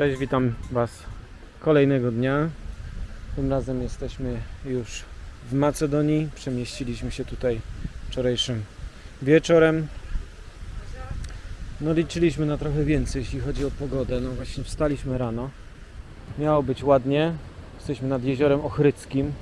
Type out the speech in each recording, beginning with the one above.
Cześć, witam Was kolejnego dnia. Tym razem jesteśmy już w Macedonii. Przemieściliśmy się tutaj wczorajszym wieczorem. No liczyliśmy na trochę więcej, jeśli chodzi o pogodę. No właśnie wstaliśmy rano. Miało być ładnie. Jesteśmy nad jeziorem Ochryckim.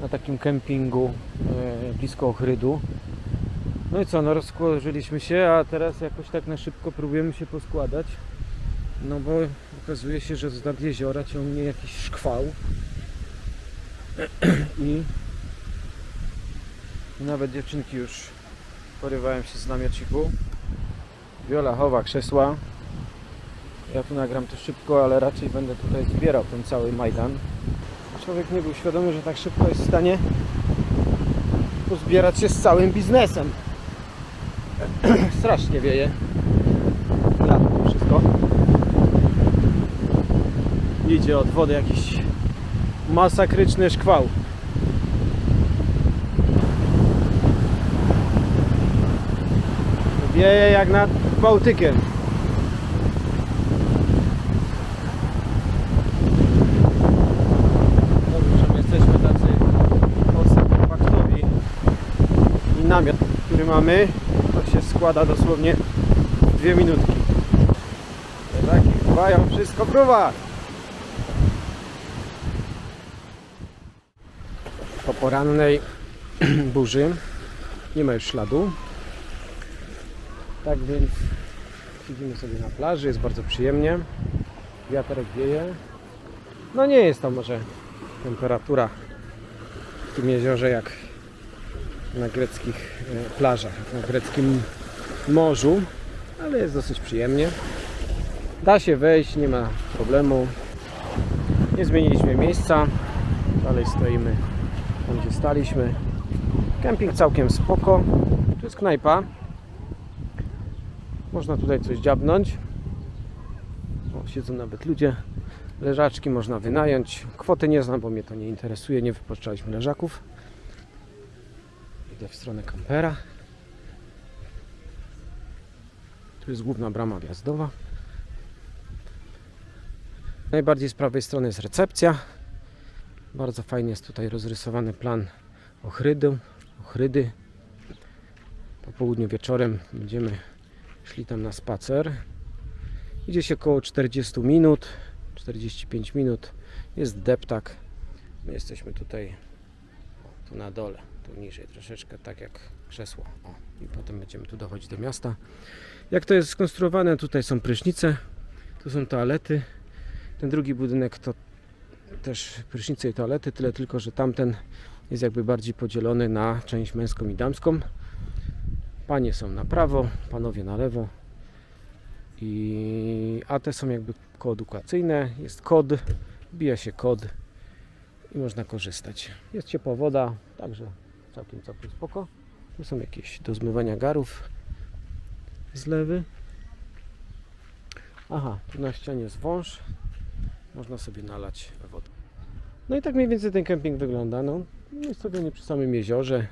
Na takim kempingu e, blisko Ochrydu. No i co, no rozłożyliśmy się, a teraz jakoś tak na szybko próbujemy się poskładać. No bo okazuje się, że z nad jeziora ciągnie jakiś szkwał. I nawet dziewczynki już porywają się z namiociku. Wiola chowa krzesła. Ja tu nagram to szybko, ale raczej będę tutaj zbierał ten cały Majdan. Człowiek nie był świadomy, że tak szybko jest w stanie pozbierać się z całym biznesem. Strasznie wieje. Lato wszystko. Idzie od wody jakiś masakryczny szkwał. Wieje jak nad Bałtykiem. Dobrze, że my jesteśmy tacy mocno kompaktowi. I namiot, który mamy, to się składa dosłownie w dwie minutki. Taki chwają wszystko próba. Po porannej burzy nie ma już śladu. Tak więc siedzimy sobie na plaży, jest bardzo przyjemnie. Wiaterek wieje. No nie jest to może temperatura w tym jeziorze jak na greckich e, plażach, na greckim morzu, ale jest dosyć przyjemnie. Da się wejść, nie ma problemu. Nie zmieniliśmy miejsca. Dalej stoimy tam, gdzie staliśmy. Kemping całkiem spoko. Tu jest knajpa. Można tutaj coś dziabnąć. O, siedzą nawet ludzie. Leżaczki można wynająć. Kwoty nie znam, bo mnie to nie interesuje. Nie wypożyczaliśmy leżaków. Idę w stronę kampera. Tu jest główna brama wjazdowa. Najbardziej z prawej strony jest recepcja. Bardzo fajnie jest tutaj rozrysowany plan ochrydy. ochrydy. Po południu wieczorem będziemy szli tam na spacer. Idzie się około 40 minut, 45 minut. Jest deptak. My jesteśmy tutaj tu na dole, tu niżej troszeczkę, tak jak krzesło. O, I potem będziemy tu dochodzić do miasta. Jak to jest skonstruowane? Tutaj są prysznice, tu są toalety. Ten drugi budynek to też prysznice i toalety, tyle tylko, że tamten jest jakby bardziej podzielony na część męską i damską. Panie są na prawo, panowie na lewo. I, a te są jakby koedukacyjne. Jest kod, wbija się kod i można korzystać. Jest ciepła woda, także całkiem, całkiem spoko. Tu są jakieś do zmywania garów, zlewy. Aha, tu na ścianie jest wąż. Można sobie nalać wodę. No i tak mniej więcej ten kemping wygląda. No, miejscowienie przy samym jeziorze.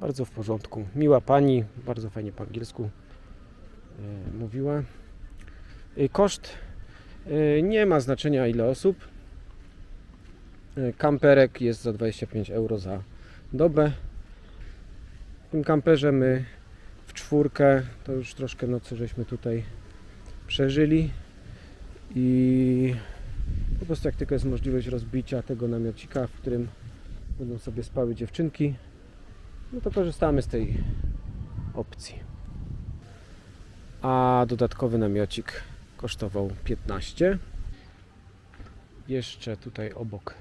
Bardzo w porządku. Miła pani, bardzo fajnie po angielsku e, mówiła. E, koszt e, nie ma znaczenia ile osób. Kamperek jest za 25 euro za dobę. W tym kamperze my w czwórkę to już troszkę nocy żeśmy tutaj przeżyli i po prostu jak tylko jest możliwość rozbicia tego namiocika, w którym będą sobie spały dziewczynki, no to korzystamy z tej opcji. A dodatkowy namiocik kosztował 15. Jeszcze tutaj obok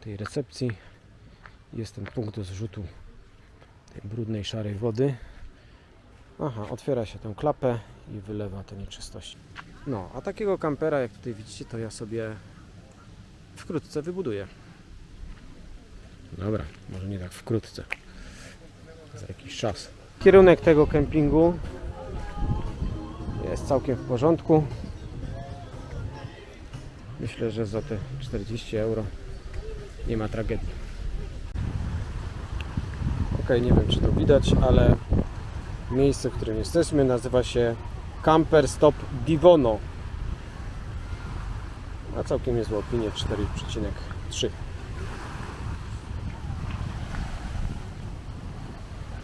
tej recepcji jest ten punkt do zrzutu tej brudnej, szarej wody. Aha, otwiera się tę klapę i wylewa te nieczystości. No, a takiego kampera, jak tutaj widzicie, to ja sobie wkrótce wybuduję. Dobra, może nie tak wkrótce. Za jakiś czas. Kierunek tego kempingu jest całkiem w porządku. Myślę, że za te 40 euro nie ma tragedii. Ok, nie wiem czy to widać, ale miejsce, w którym jesteśmy nazywa się Camper Stop Divono. a całkiem niezłą opinię 4,3.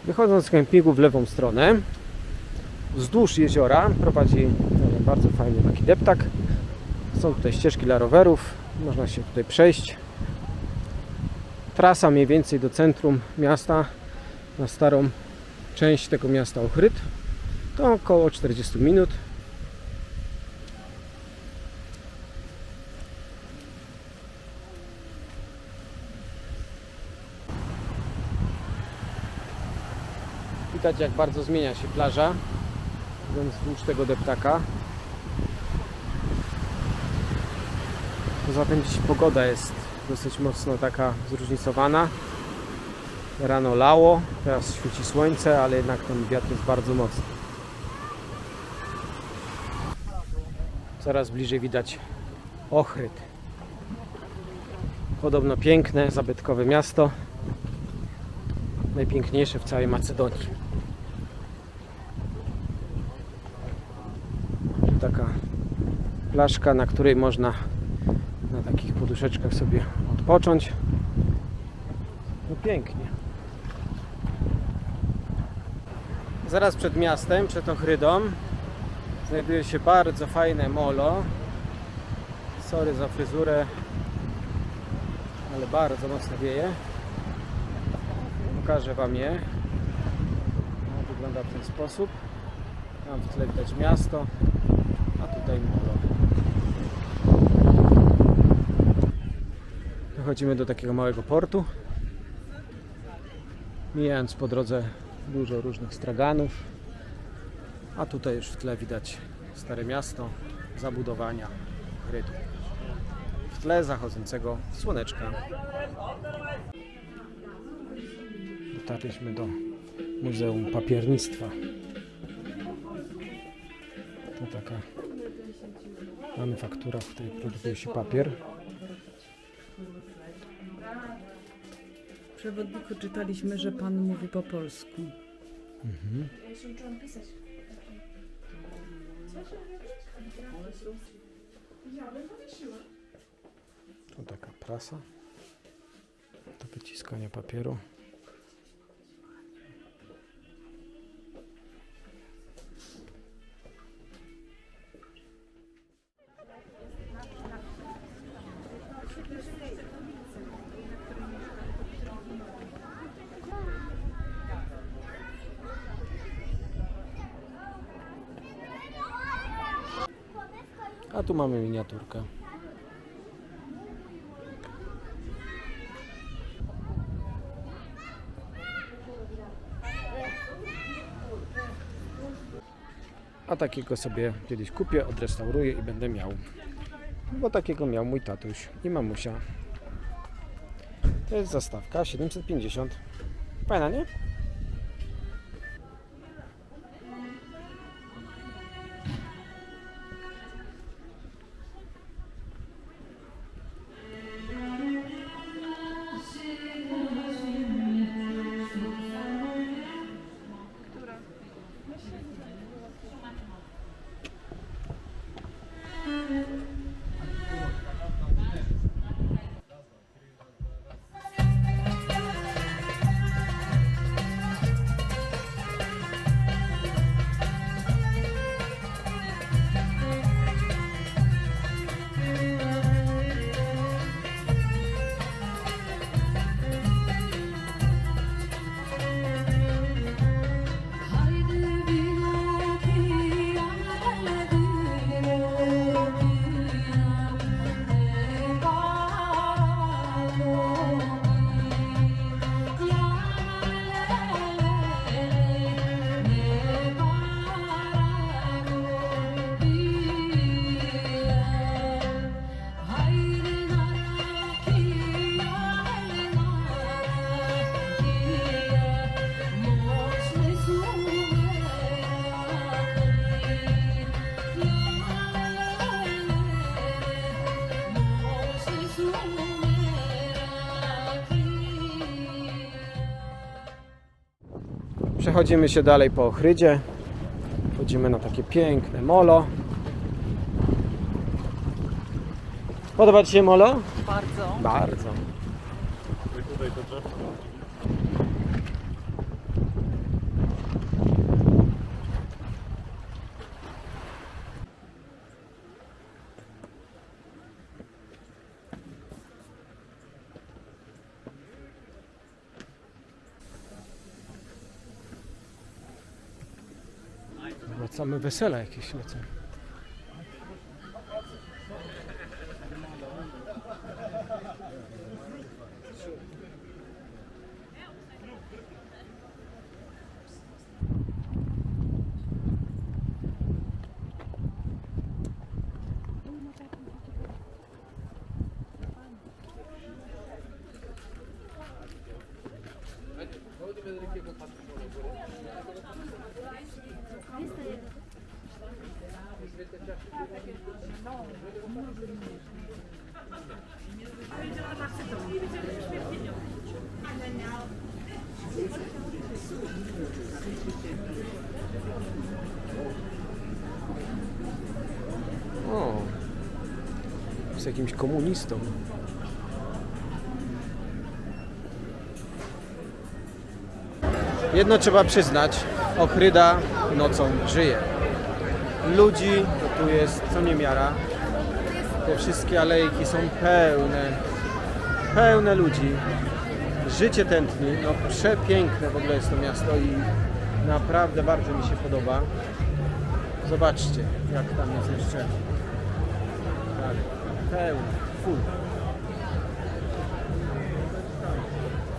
Wychodząc z kempingu w lewą stronę, wzdłuż jeziora prowadzi e, bardzo fajny taki deptak. Są tutaj ścieżki dla rowerów, można się tutaj przejść. Trasa mniej więcej do centrum miasta, na starą część tego miasta Ochryd, to około 40 minut. Widać jak bardzo zmienia się plaża idąc wzdłuż tego deptaka. Poza tym dziś pogoda jest dosyć mocno taka zróżnicowana. Rano lało, teraz świeci słońce, ale jednak ten wiatr jest bardzo mocny. Coraz bliżej widać Ochryd. Podobno piękne, zabytkowe miasto. Najpiękniejsze w całej Macedonii. Taka plażka, na której można na takich poduszeczkach sobie odpocząć. No pięknie. Zaraz przed miastem, przed Ochrydą znajduje się bardzo fajne molo. Sorry za fryzurę, ale bardzo mocno wieje. Pokażę Wam je. No, wygląda w ten sposób. Tam w tle widać miasto, a tutaj molo. Dochodzimy do takiego małego portu. Mijając po drodze dużo różnych straganów. A tutaj już w tle widać stare miasto, zabudowania Rydu. W tle zachodzącego słoneczka. Dotarliśmy do Muzeum Papiernictwa. To taka manufaktura, w której produkuje się papier. W przewodniku czytaliśmy, że pan mówi po polsku. Ja się uczyłam pisać. Powiesiła. Tu taka prasa do wyciskania papieru. Mamy miniaturkę. A takiego sobie kiedyś kupię, odrestauruję i będę miał. Bo takiego miał mój tatuś i mamusia. To jest zastawka 750. Fajna, nie? Przechodzimy się dalej po Ochrydzie. Wchodzimy na takie piękne molo. Podoba Ci się Molo? Bardzo. Bardzo. Same wesela jakieś lecą. O, z jakimś komunistą. Jedno trzeba przyznać, Ochryda nocą żyje. Ludzi tu jest co niemiara. Te wszystkie alejki są pełne, pełne ludzi. Życie tętni, no przepiękne w ogóle jest to miasto i naprawdę bardzo mi się podoba. Zobaczcie, jak tam jest jeszcze tak, full.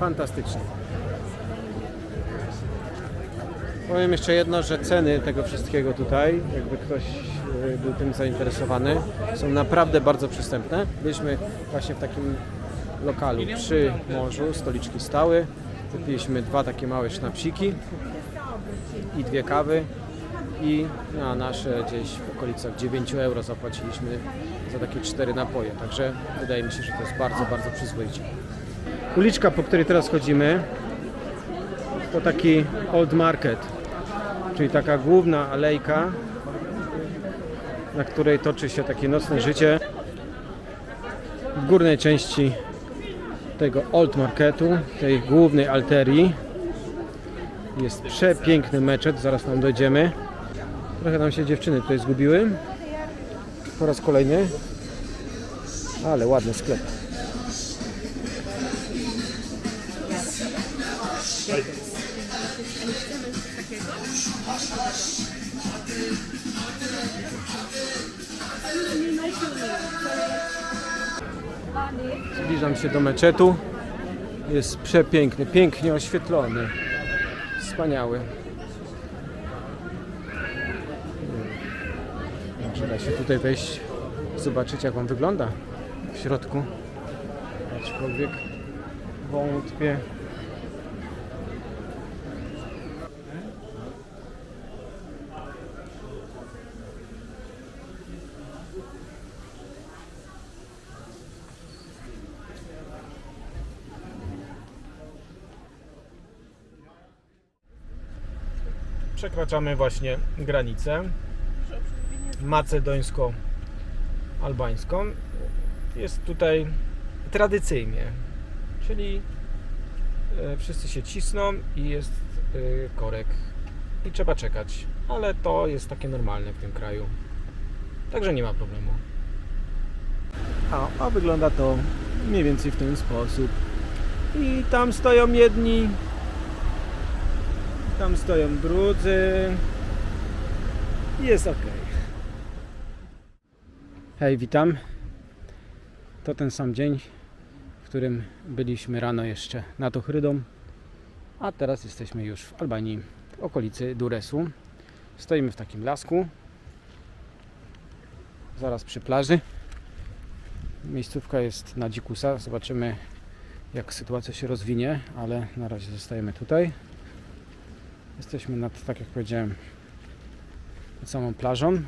Fantastycznie. Powiem jeszcze jedno, że ceny tego wszystkiego tutaj, jakby ktoś e, był tym zainteresowany, są naprawdę bardzo przystępne. Byliśmy właśnie w takim lokalu przy morzu, stoliczki stały. Wypiliśmy dwa takie małe sznapsiki i dwie kawy i na nasze gdzieś w okolicach 9 euro zapłaciliśmy za takie cztery napoje. Także wydaje mi się, że to jest bardzo, bardzo przyzwoicie. Uliczka, po której teraz chodzimy, to taki Old Market, czyli taka główna alejka, na której toczy się takie nocne życie. W górnej części tego Old Marketu, tej głównej alterii, jest przepiękny meczet, zaraz tam dojdziemy. Trochę nam się dziewczyny tutaj zgubiły. Po raz kolejny. Ale ładny sklep. Zbliżam się do meczetu. Jest przepiękny, pięknie oświetlony. Wspaniały. Może da się tutaj wejść, zobaczyć jak on wygląda w środku. Aczkolwiek wątpię. Przekraczamy właśnie granicę macedońsko-albańską. Jest tutaj tradycyjnie, czyli e, wszyscy się cisną i jest e, korek i trzeba czekać, ale to jest takie normalne w tym kraju. Także nie ma problemu. A, a wygląda to mniej więcej w ten sposób. I tam stoją jedni, tam stoją drudzy. Jest ok. Hej, witam. To ten sam dzień, w którym byliśmy rano jeszcze nad Ochrydą, a teraz jesteśmy już w Albanii, w okolicy Duresu. Stoimy w takim lasku, zaraz przy plaży. Miejscówka jest na dzikusa, zobaczymy jak sytuacja się rozwinie, ale na razie zostajemy tutaj. Jesteśmy nad, tak jak powiedziałem, nad samą plażą.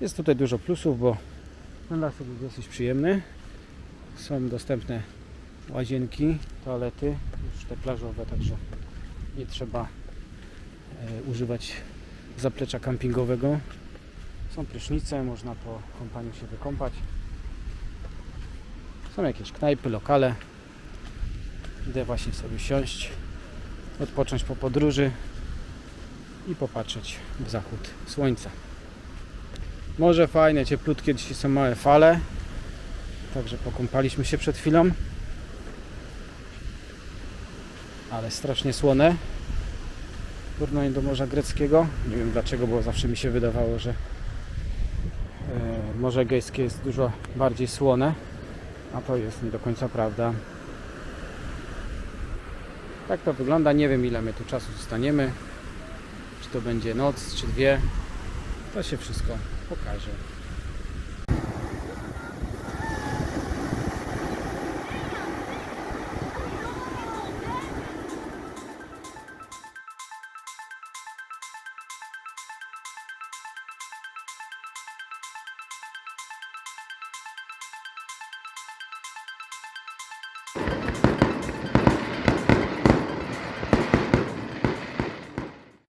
Jest tutaj dużo plusów, bo lasek jest dosyć przyjemny. Są dostępne łazienki, toalety, już te plażowe, także nie trzeba e, używać zaplecza kampingowego. Są prysznice, można po kąpaniu się wykąpać. Są jakieś knajpy, lokale. Idę właśnie sobie siąść, odpocząć po podróży i popatrzeć w zachód słońca. Morze fajne, cieplutkie, dzisiaj są małe fale. Także pokąpaliśmy się przed chwilą. Ale strasznie słone. W porównaniu do Morza Greckiego. Nie wiem dlaczego, bo zawsze mi się wydawało, że e, Morze Egejskie jest dużo bardziej słone. A to jest nie do końca prawda. Tak to wygląda. Nie wiem ile my tu czasu zostaniemy. Czy to będzie noc, czy dwie. To się wszystko pokaże.